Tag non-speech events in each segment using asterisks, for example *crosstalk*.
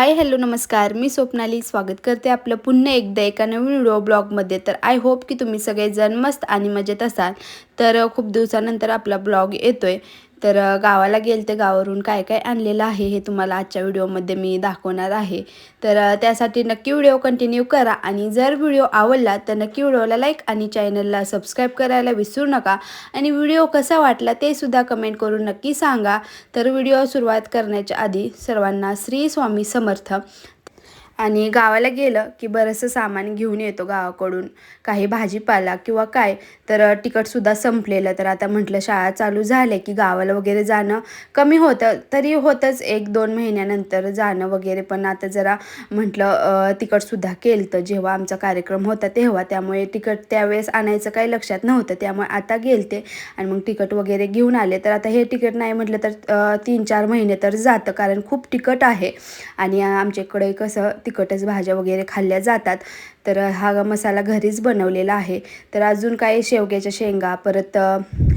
Hi hello नमस्कार. मी स्वप्नाली. स्वागत करते आपलं पुन्हा एकदा एका नवीन व्हिडिओ ब्लॉगमध्ये. तर आय होप की तुम्ही सगळेजण मस्त आणि मजेत असाल. तर खूप दिवसानंतर आपला ब्लॉग येतोय. तर गावाला गेल ते गावावरून काय काय आणलेलं आहे हे तुम्हाला आजच्या व्हिडिओमध्ये मी दाखवणार आहे. तर त्यासाठी नक्की व्हिडिओ कंटिन्यू करा आणि जर व्हिडिओ आवडला तर नक्की व्हिडिओला लाईक आणि चॅनलला सबस्क्राईब करायला विसरू नका. आणि व्हिडिओ कसा वाटला ते सुद्धा कमेंट करून नक्की सांगा. तर व्हिडिओ सुरुवात करण्याच्या आधी सर्वांना श्री स्वामी समर्थ. आणि गावाला गेलं की बरंचसं सामान घेऊन येतो गावाकडून. काही भाजीपाला किंवा काय तर तिकटसुद्धा संपलेलं. तर आता म्हटलं शाळा चालू झाल्या की गावाला वगैरे जाणं कमी होतं. तरी होतंच एक दोन महिन्यानंतर जाणं वगैरे. पण आता जरा म्हटलं तिकटसुद्धा केलं तर जेव्हा आमचा कार्यक्रम होता तेव्हा. त्यामुळे तिकट त्यावेळेस आणायचं काही लक्षात नव्हतं. त्यामुळे आता गेलते आणि मग तिकट वगैरे घेऊन आले. तर आता हे तिकट नाही म्हटलं तर तीन चार महिने तर जातं. कारण खूप तिकट आहे. आणि आमच्याकडे कसं तिखटच भाज्या वगैरे खाल्ल्या जातात. तर हा मसाला घरीच बनवलेला आहे. तर अजून काही शेवग्याच्या शेंगा परत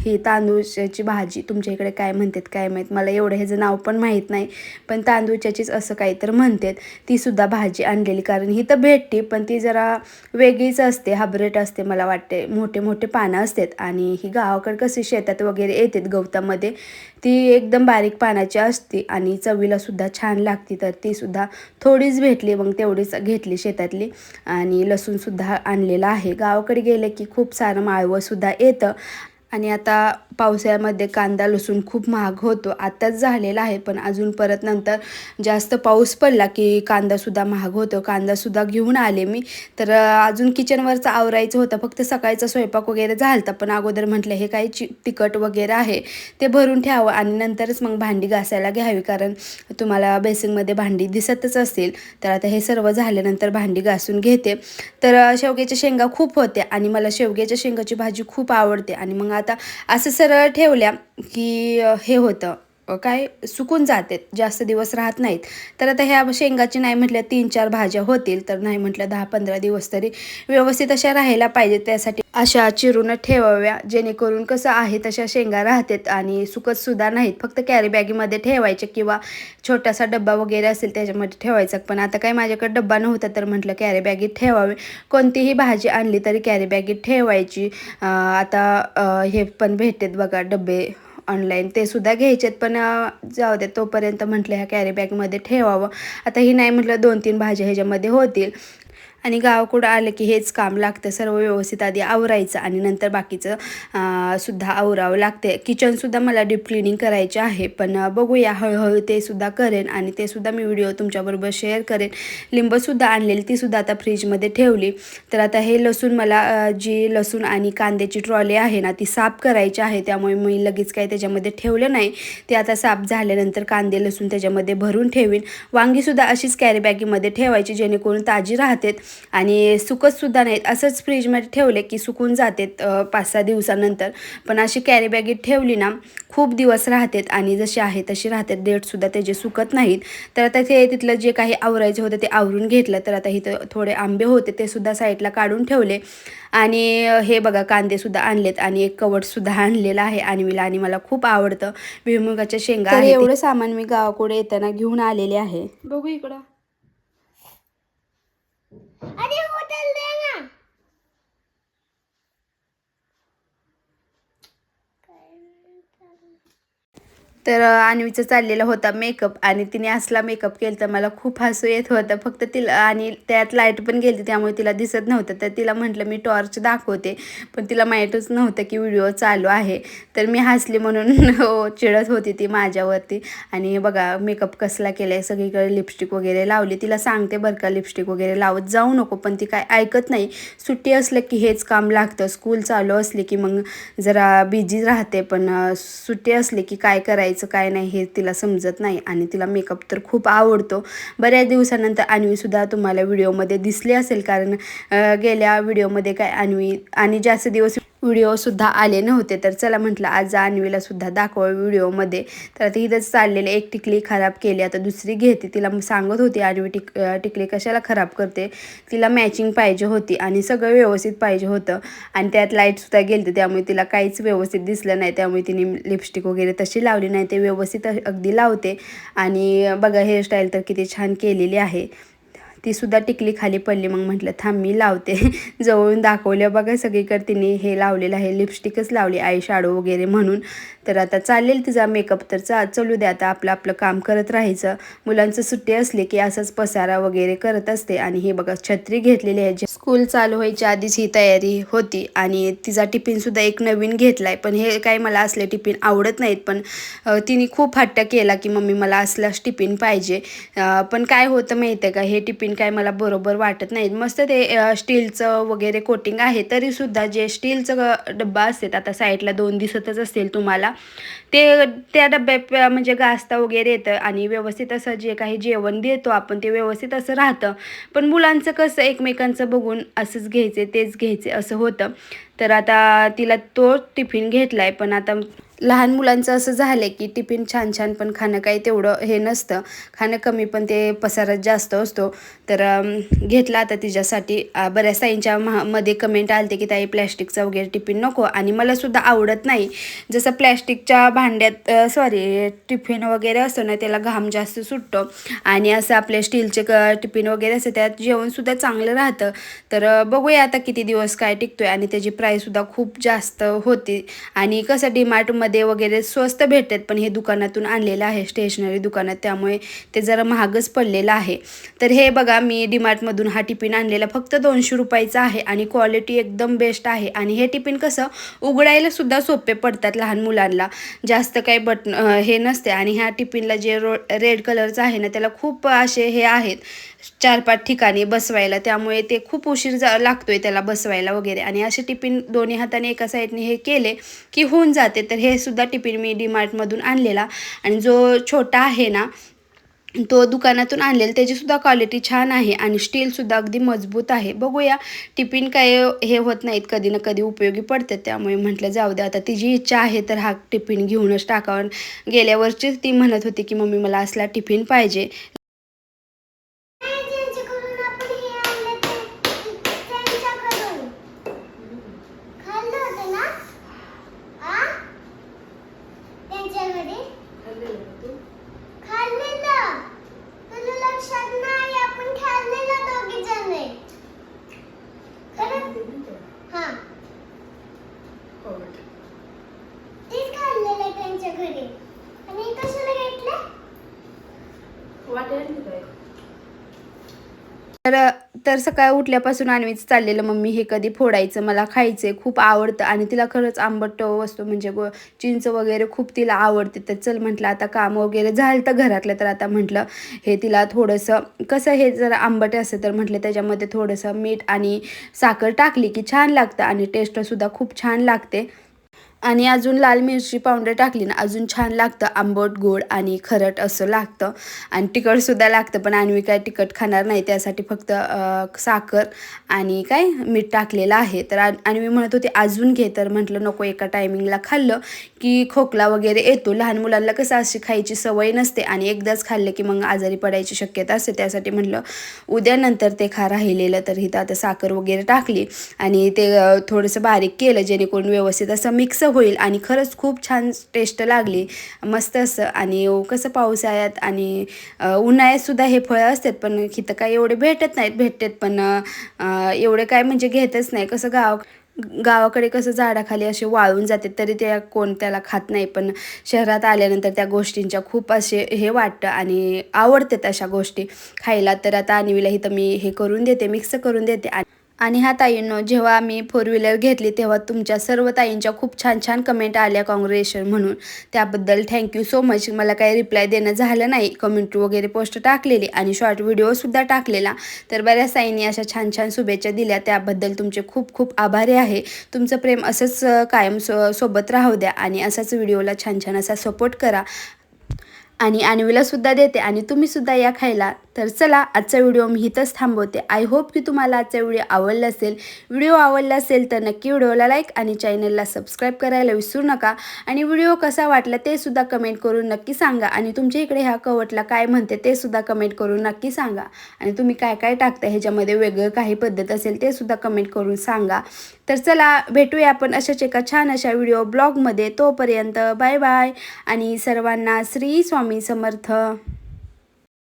ही तांदूळची भाजी तुमच्या इकडे काय म्हणतात काय माहीत? मला एवढं ह्याचं नाव पण माहीत नाही. पण तांदूळच्याचीच असं काही तर म्हणतात तीसुद्धा भाजी आणलेली कारण ही तर भेटते पण ती जरा वेगळीच असते हाब्रेट असते मला वाटते मोठे मोठे पानं असतात आणि ही गावाकडे कशी शेतात वगैरे येतात गवतामध्ये ती एकदम बारीक पानाची असते आणि चवीला सुद्धा छान लागते. तर ती सुद्धा थोडीच भेटली मग तेवढीच घेतली शेतातली आणि लसूणसुद्धा आणलेलं आहे. गावाकडे गेलं की खूप सारं माळवंसुद्धा येतं. आणि आता पावसाळ्यामध्ये कांदा लसूण खूप महाग होतो. आत्ताच झालेला आहे पण अजून परत नंतर जास्त पाऊस पडला की कांदासुद्धा महाग होतो. कांदासुद्धा घेऊन आले मी. तर अजून किचनवरचं आवरायचं होतं. फक्त सकाळचा स्वयंपाक वगैरे झालं पण अगोदर म्हटलं हे काही चि तिखट वगैरे आहे ते भरून ठेवावं आणि नंतरच मग भांडी घासायला घ्यावी. कारण तुम्हाला बेसिनमध्ये भांडी दिसतच असतील. तर आता हे सर्व झाल्यानंतर भांडी घासून घेते. तर शेवग्याच्या शेंगा खूप होत्या आणि मला शेवग्याच्या शेंगाची भाजी खूप आवडते. आणि मग आता असं सरळ ठेवल्या की हे होतं. काय सुकून जाते जास्त दिवस राहत नाहीत. तर आता ह्या शेंगाची नाही म्हटल्या तीन चार भाज्या होतील तर नाही म्हटलं दहा पंधरा दिवस तरी व्यवस्थित अशा राहायला पाहिजेत. त्यासाठी अशा चिरून ठेवाव्या जेणेकरून कसं आहे तशा शेंगा राहतात आणि सुकत सुद्धा नाहीत. फक्त कॅरी बॅगीमध्ये ठेवायचे किंवा छोटासा डब्बा वगैरे असेल त्याच्यामध्ये ठेवायचा. पण आता काही माझ्याकडे डब्बा नव्हता तर म्हटलं कॅरी बॅगीत ठेवावे. कोणतीही भाजी आणली तरी कॅरी बॅगीत ठेवायची. आता हे पण भेटेत बघा डबे ऑनलाईन ते सुद्धा घ्यायचेत पण जाऊ दे तोपर्यंत म्हटलं ह्या कॅरी बॅगमध्ये ठेवावं. आता ही नाही म्हटलं दोन तीन भाज्या ह्याच्यामध्ये होतील. आणि गावाकडं आलं की हेच काम लागतं सर्व व्यवस्थित आधी आवरायचं आणि नंतर बाकीचं सुद्धा आवरावं लागते. किचनसुद्धा मला डीप क्लिनिंग करायचे आहे पण बघूया. हळूहळू ते सुद्धा करेन आणि ते सुद्धा मी व्हिडिओ तुमच्याबरोबर शेअर करेन. लिंबसुद्धा आणलेली ती सुद्धा आता फ्रीजमध्ये ठेवली. तर आता हे लसूण मला जी लसूण आणि कांद्याची ट्रॉली आहे ना ती साफ करायची आहे. त्यामुळे मी लगेच काही त्याच्यामध्ये ठेवलं नाही. ते आता साफ झाल्यानंतर कांदे लसूण त्याच्यामध्ये भरून ठेवीन. वांगीसुद्धा अशीच कॅरी बॅगीमध्ये ठेवायची जेणेकरून ताजी राहतात. आणि सुकतसुद्धा नाहीत. असंच फ्रीजमध्ये ठेवले की सुकून जातात अं, पाच सहा दिवसानंतर. पण अशी कॅरी बॅगेत ठेवली ना खूप दिवस राहतात आणि जशी आहे तशी राहतात. डेटसुद्धा त्याचे सुकत नाहीत. तर आता ते तिथलं जे काही आवरायचं होतं ते आवरून घेतलं. तर आता इथं थोडे आंबे होते ते सुद्धा साईडला काढून ठेवले. आणि हे बघा कांदेसुद्धा आणलेत आणि एक कवटसुद्धा आणलेलं आहे आणि मला आणि मला खूप आवडतं. भुईमुगाच्या शेंगा. एवढं सामान मी गावाकडे येताना घेऊन आलेले आहे. बघू इकडं. 哎呀我的脸啊 तर आणवीचा चाललेला होता मेकअप आणि तिने असला मेकअप केला तर मला खूप हसू येत होतं. फक्त तिला आणि त्यात लाइट पण गेली त्यामुळे तिला दिसत नव्हतं. तर तिला म्हटलं मी टॉर्च दाखवते. पण तिला माहीतच नव्हतं की व्हिडिओ चालू आहे. तर मी हसली म्हणून *laughs* हो, चिडत होती ती माझ्यावरती. आणि बघा मेकअप कसला केला आहे सगळीकडे लिपस्टिक वगैरे लावली. तिला सांगते बरं का लिपस्टिक वगैरे लावत जाऊ नको पण ती काय ऐकत नाही. सुट्टी असलं की हेच काम लागतं. स्कूल चालू असली की मग जरा बिझी राहते पण सुट्टी असली की काय करायचं? काय नाही हे तिला समजत नाही आणि तिला मेकअप तर खूप आवडतो. बऱ्याच दिवसानंतर अन्वीसुद्धा तुम्हाला व्हिडिओमध्ये दिसली असेल कारण गेल्या व्हिडिओमध्ये काय अन्वी आणि जास्त दिवस व्हिडिओसुद्धा आले नव्हते. तर चला म्हटलं आज अन्वीलासुद्धा दाखवा व्हिडिओमध्ये तर ती इथंच चाललेलं एक टिकली खराब केली. आता दुसरी घेते. तिला सांगत होती अन्वी टिक टिकली कशाला खराब करते? तिला मॅचिंग पाहिजे होती आणि सगळं व्यवस्थित पाहिजे होतं. आणि त्यात लाईटसुद्धा गेली त्यामुळे तिला काहीच व्यवस्थित दिसलं नाही. त्यामुळे तिने लिपस्टिक वगैरे तशी लावली नाही. ते व्यवस्थित अगदी लावते. आणि बघा हेअरस्टाईल तर किती छान केलेली आहे. ती सुद्धा टिकली खाली पडली. मग म्हटलं थांब मी लावते. *laughs* जवळून दाखवलं बघा सगळीकडे तिने हे लावलेलं आहे. लिपस्टिकच लावली आय शाडो वगैरे म्हणून. तर आता चालेल तिचा मेकअप तर चा चलू द्या आता. आपलं आपलं काम करत राहायचं. मुलांचं सुट्टी असली की असंच पसारा वगैरे करत असते. आणि हे बघा छत्री घेतलेली आहे. स्कूल चालू व्हायच्या आधीच ही तयारी होती. आणि तिचा टिफिनसुद्धा एक नवीन घेतलाय. पण हे काय मला असले टिफिन आवडत नाहीत. पण तिने खूप हट्ट केला की मम्मी मला असलाच टिफिन पाहिजे. पण काय होतं माहिती आहे का? हे टिफिन काय मला बरोबर वाटत नाहीत. मस्त ते स्टीलचं वगैरे कोटिंग आहे तरीसुद्धा जे स्टीलचं डब्बा असतात आता साईडला दोन दिसतच असतील तुम्हाला ते त्या डब्यात म्हणजे गाजता वगैरे येतं आणि व्यवस्थित असं जे काही जेवण देतो आपण ते व्यवस्थित असं राहतं. पण मुलांचं कसं एकमेकांचं बघून असंच घ्यायचे तेच घ्यायचे असं होतं. तर आता तिला तो टिफिन घेतला आहे पण आता लहान मुलांचं असं झालं की टिफिन छान छान पण खाणं काही तेवढं हे नसतं. खाणं कमी पण ते पसारात जास्त असतो. तर घेतला आता तिच्यासाठी. बऱ्याच ताईंच्या महा- मध्ये कमेंट आलते की ताई प्लॅस्टिकचा वगैरे टिफिन नको. आणि मलासुद्धा आवडत नाही. जसं प्लॅस्टिकच्या भांड्यात सॉरी टिफिन वगैरे असतं ना त्याला घाम जास्त सुटतो. आणि असं आपले स्टीलचे क टिफिन वगैरे असतं त्यात जेवणसुद्धा चांगलं राहतं. तर बघूया आता किती दिवस काय टिकतोय. आणि त्याची प्राईससुद्धा खूप जास्त होती. आणि कसं मध्ये वगैरे स्वस्त भेटतात पण हे दुकानातून आणलेलं आहे स्टेशनरी दुकानात त्यामुळे ते जरा महागच पडलेलं आहे. तर हे बघा मी डिमार्टमधून हा टिफिन आणलेला फक्त दोनशे रुपयाचा आहे आणि क्वालिटी एकदम बेस्ट आहे. आणि हे टिफिन कसं उघडायला सुद्धा सोपे पडतात लहान मुलांना. जास्त काही बटन हे नसते. आणि ह्या टिफिनला जे रो रेड कलरचं आहे ना त्याला खूप असे हे आहेत. चार पाच ठिकाणी बसवायला. त्यामुळे ते खूप उशीर जा लागतोय त्याला बसवायला वगैरे. आणि असे टिफिन दोन्ही हाताने एका साईडने हे केले की होऊन जाते. तर हे सुद्धा टिफिन मी डीमार्टमधून आणलेला. आणि जो छोटा आहे ना तो दुकानातून आणलेला. त्याचीसुद्धा क्वालिटी छान आहे आणि स्टीलसुद्धा अगदी मजबूत आहे. बघूया टिफिन काय हे होत नाहीत. कधी ना कधी उपयोगी पडतात. त्यामुळे म्हटलं जाऊ दे. आता तिची इच्छा आहे तर हा टिफिन घेऊनच टाकावं. गेल्या वर्षीच ती म्हणत होती की मम्मी मला असला टिफिन पाहिजे. Beleza. तर तर सकाळी उठल्यापासून आणवीच चाललेलं मम्मी हे कधी फोडायचं मला खायचं खूप आवडतं आणि तिला खरंच आंबट वस्तू म्हणजे चिंच वगैरे खूप तिला आवडते. तर चल म्हटलं आता काम वगैरे झालं तर घरातलं तर आता म्हटलं हे तिला थोडंसं कसं हे जर आंबट असेल तर म्हटलं त्याच्यामध्ये थोडंसं मीठ आणि साखर टाकली की छान लागतं आणि टेस्टसुद्धा खूप छान लागते. आणि अजून लाल मिरची पावडर टाकली ना अजून छान लागतं. आंबट गोड आणि खरट असं लागतं. आणि तिखटसुद्धा लागतं पण आणवी काय तिखट खाणार नाही. त्यासाठी फक्त साखर आणि काय मीठ टाकलेलं आहे. तर आ- आणवी म्हणत होते अजून घे. तर म्हटलं नको एका टायमिंगला खाल्लं की खोकला वगैरे येतो. लहान मुलांना कसं अशी खायची सवय नसते आणि एकदाच खाल्लं की मग आजारी पडायची शक्यता असते. त्यासाठी म्हटलं उद्यानंतर ते खा राहिलेलं. तर इथं आता साखर वगैरे टाकली आणि ते थोडंसं बारीक केलं जेणेकरून व्यवस्थित असं मिक्स होईल. आणि खरंच खूप छान टेस्ट लागली. मस्त असं. आणि कसं पावसाळ्यात आणि उन्हाळ्यातसुद्धा हे फळं असतात पण इथं काय एवढे भेटत नाहीत भेटतात. पण एवढे काय म्हणजे घेतच नाही. कसं गाव गावाकडे कसं झाडाखाली असे वाळून जाते तरी त्या कोण त्याला खात नाही. पण शहरात आल्यानंतर त्या गोष्टींच्या खूप असे हे वाटतं आणि आवडतात अशा गोष्टी. खायला तर आता आणवीला इथं मी हे करून देते मिक्स करून देते. आणि आणि ह्या ताईंनो जेव्हा मी फोर व्हीलर घेतली तेव्हा तुमच्या सर्व ताईंच्या खूप छान छान कमेंट आल्या काँग्रेशन म्हणून. त्याबद्दल थँक्यू सो मच मला काही रिप्लाय देणं झालं नाही. कमेंट वगैरे पोस्ट टाकलेली आणि शॉर्ट व्हिडिओसुद्धा टाकलेला. तर बऱ्याच ताईंनी अशा छान छान शुभेच्छा दिल्या. त्याबद्दल तुमचे खूप खूप आभारी आहे. तुमचं प्रेम असंच कायम सो सोबत राहू द्या आणि असाच व्हिडिओला छान छान असा सपोर्ट करा. आणि आणवीलासुद्धा देते आणि तुम्हीसुद्धा या खायला. तर चला आजचा व्हिडिओ मी इथंच थांबवते. आय होप की तुम्हाला आजचा व्हिडिओ आवडला असेल. व्हिडिओ आवडला असेल तर नक्की व्हिडिओला लाईक आणि चॅनलला सबस्क्राईब करायला विसरू नका. आणि व्हिडिओ कसा वाटला ते सुद्धा कमेंट करून नक्की सांगा. आणि तुमच्या इकडे ह्या कवटला काय म्हणते ते सुद्धा कमेंट करून नक्की सांगा. आणि तुम्ही काय काय टाकता ह्याच्यामध्ये वेगळं काही पद्धत असेल ते सुद्धा कमेंट करून सांगा. तर चला भेटूया आपण अशाच एका छान अशा व्हिडिओ ब्लॉगमध्ये तोपर्यंत बाय बाय आणि सर्वांना श्री स्वामी स्वामी समर्थ.